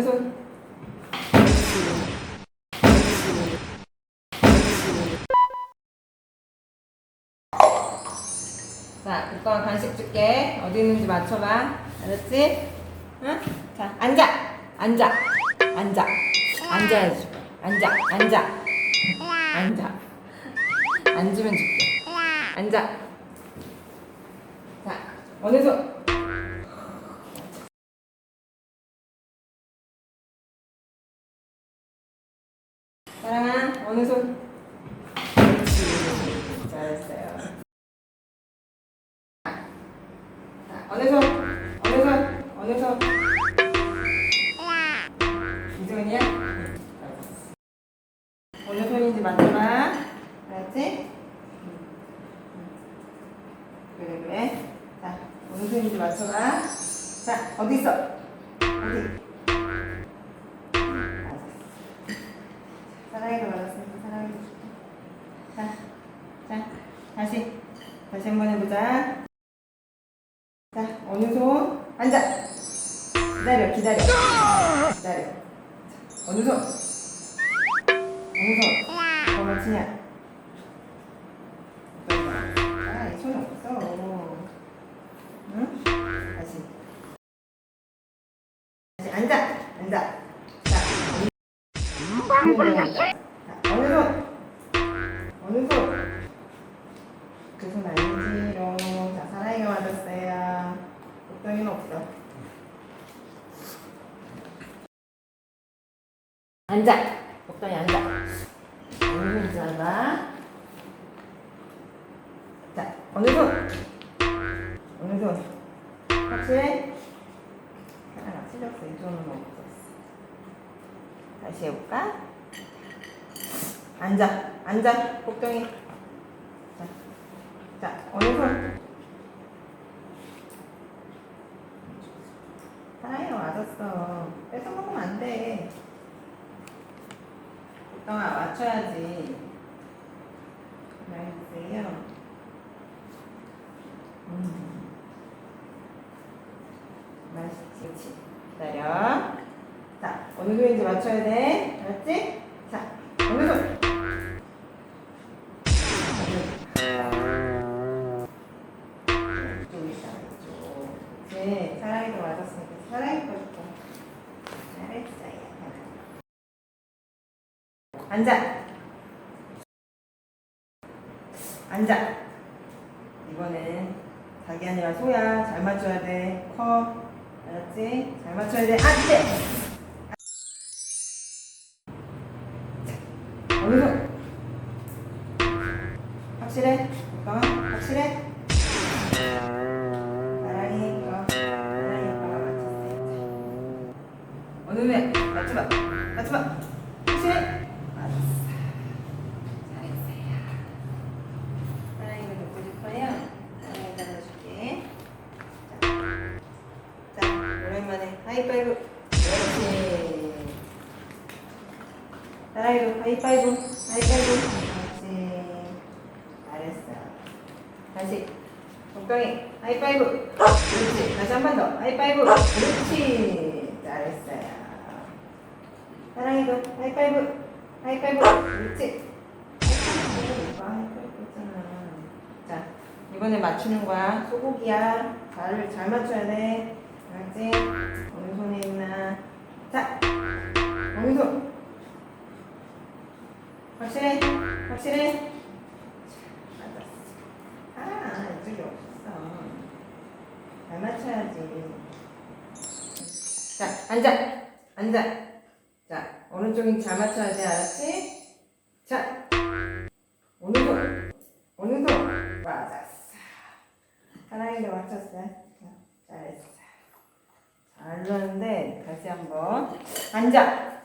손? 자, 국가 간식 줄게. 어디 있는지 맞춰봐. 알았지? 응? 자, 앉아. 앉아. 앉아. 앉아야지. 앉아. 앉아. 앉아. 앉으면 줄게. 앉아. 자, 어느 손? 어느 손? 그렇지. 잘했어요. 자, 어느 손? 어느 손? 어느 손? 이 손이야? 응, 알았어. 어느 손인지 맞춰봐. 알았지? 그래, 그래. 자, 어느 손인지 맞춰봐. 자, 어디 있어? 어디? 사랑이도 맞았으니까 사랑이도 줄게. 자, 자, 다시. 다시 한번 해보자. 자, 어느 손? 앉아. 기다려, 기다려. 기다려. 어느 손? 그손 아니지롱. 자, 사랑이가 맞았어요. 복덩이는 없어. 앉아. 복덩이 앉아. 어느 손인지 알아? 자, 어느 손? 어느 손? 확실해? 하나 틀렸어. 이 손은 없었어. 다시 해볼까? 앉아, 앉아, 복덩이. 자, 자, 어느 손? 사랑이가 맞았어. 뺏어 먹으면 안 돼. 복덩아, 맞춰야지. 나이스요. 음. 맛있지, 그치? 기다려. 자, 어느 손인지 맞춰야 돼. 알았지? 앉아. 앉아. 이번엔 자기 아니라 소야. 잘 맞춰야 돼. 커. 알았지? 잘 맞춰야 돼. 안 돼! 어느 손? 확실해? 오빠 확실해? 다시 동경이 하이파이브. 그렇지. 다시 한 번 더. 하이파이브. 그렇지. 잘했어요. 사랑이도 하이파이브. 하이파이브. 그렇지. 했잖아. 자 이번에 맞추는 거야. 소고기야. 잘, 잘 맞춰야 돼. 알았지? 어느 손에 있나? 자 어느 손. 확실해? 확실해? 맞았어. 아, 이쪽이 없어. 잘 맞춰야지. 자, 앉아. 앉아. 자, 오른쪽인 잘 맞춰야 돼, 알았지? 자? 어느 손? 맞았어. 사랑이도 맞췄어. 자, 잘했어. 잘 넣었는데, 다시 한 번. 앉아.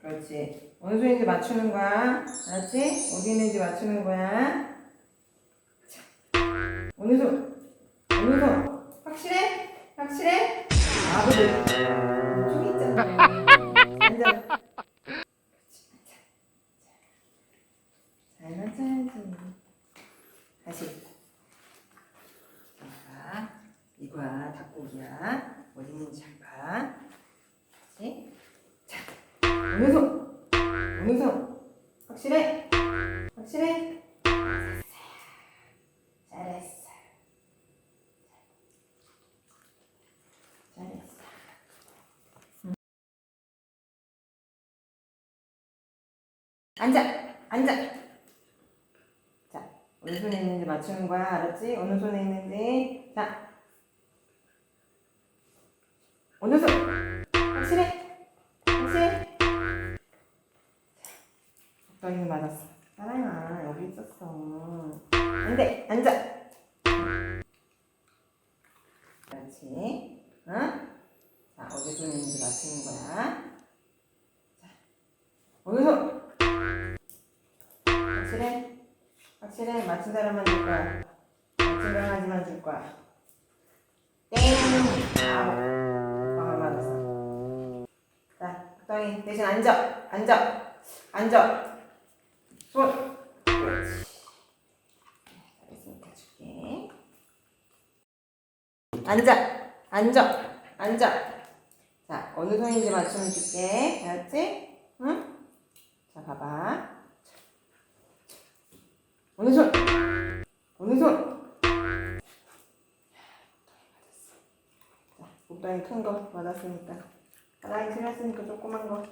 그렇지. 어느 손인지 맞추는 거야. 알았지? 어디 있는지 맞추는 거야. 손? 어느 손? 확실해? 확실해? 아, 그래. 좀 있잖아. 앉아. 그렇지, 앉아. 잘 맞춰야지. 다시. 자, 이거야. 닭고기야. 어디 있는지 잘 봐. 다시. 어느 손? 어느 손? 확실해? 확실해? 잘했어. 잘했어. 응. 앉아, 앉아. 자, 어느 손에 있는지 맞추는 거야, 알았지? 어느 손에 있는지. 자, 어느 손? 확실해? 확실해? 적당히 맞았어. 사랑아, 여기 있었어. 안 돼, 앉아. 그렇지. 응? 자, 어디 손에 있는지 맞추는 거야. 맞춘 사람만 줄 거야. 맞춘 사람만 줄 거야. 땡! 아우. 방금 맞았어. 자, 적당히 대신 앉아. 앉아. 앉아. 손. 그렇지. 잘했으니까 줄게. 앉아. 앉아. 앉아. 자, 어느 손인지 맞추면 줄게. 알았지? 응? 자, 봐봐. 어느 손? 어느 손? 자, 목당이 큰 거 맞았으니까. 바닥이 틀렸으니까 조그만 거.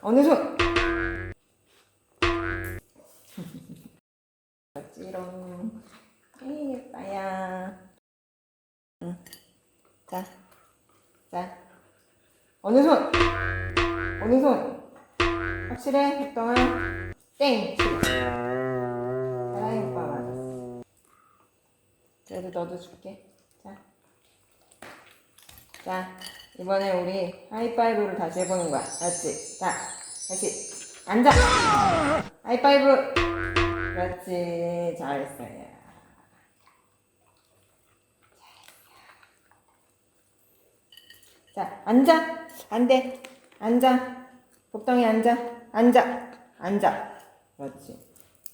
어느 손? 맞지롱. 에이, 예뻐야. 응. 자, 자. 어느 손? 어느 손? 확실해, 백동아? 땡! 사랑이 오빠 맞았어. 그래도 너도 줄게. 자. 자, 이번에 우리 하이파이브를 다시 해보는 거야. 알았지? 자, 다시. 앉아! 하이파이브! 그렇지. 잘했어요. 자, 앉아. 안 돼. 앉아. 복덩이 앉아. 앉아. 앉아. 그렇지.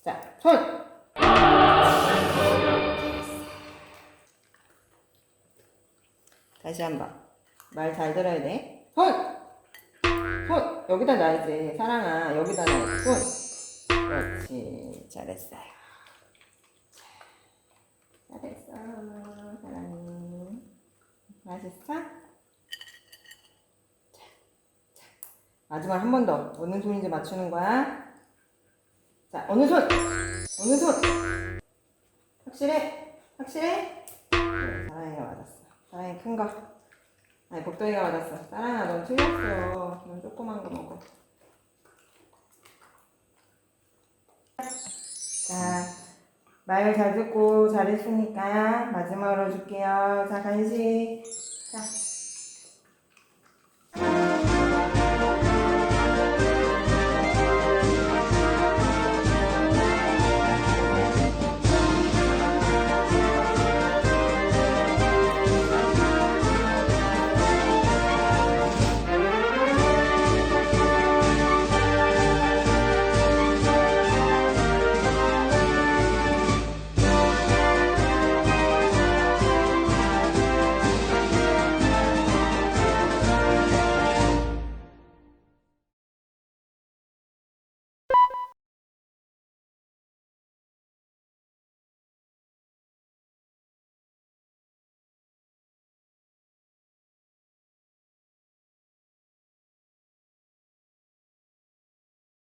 자, 손. 다시 한 번. 말 잘 들어야 돼. 손! 손! 여기다 놔야지. 사랑아, 여기다 놔야지. 손. 그렇지. 잘했어요. 잘했어. 사랑이. 맛있어? 마지막 한 번 더. 어느 손인지 맞추는 거야. 자, 어느 손? 어느 손? 확실해? 확실해? 네, 사랑이가 맞았어. 사랑이 큰 거. 아니, 복덩이가 맞았어. 사랑아, 넌 틀렸어. 넌 조그만 거 먹어. 자, 말 잘 듣고 잘했으니까 마지막으로 줄게요. 자, 간식. 자.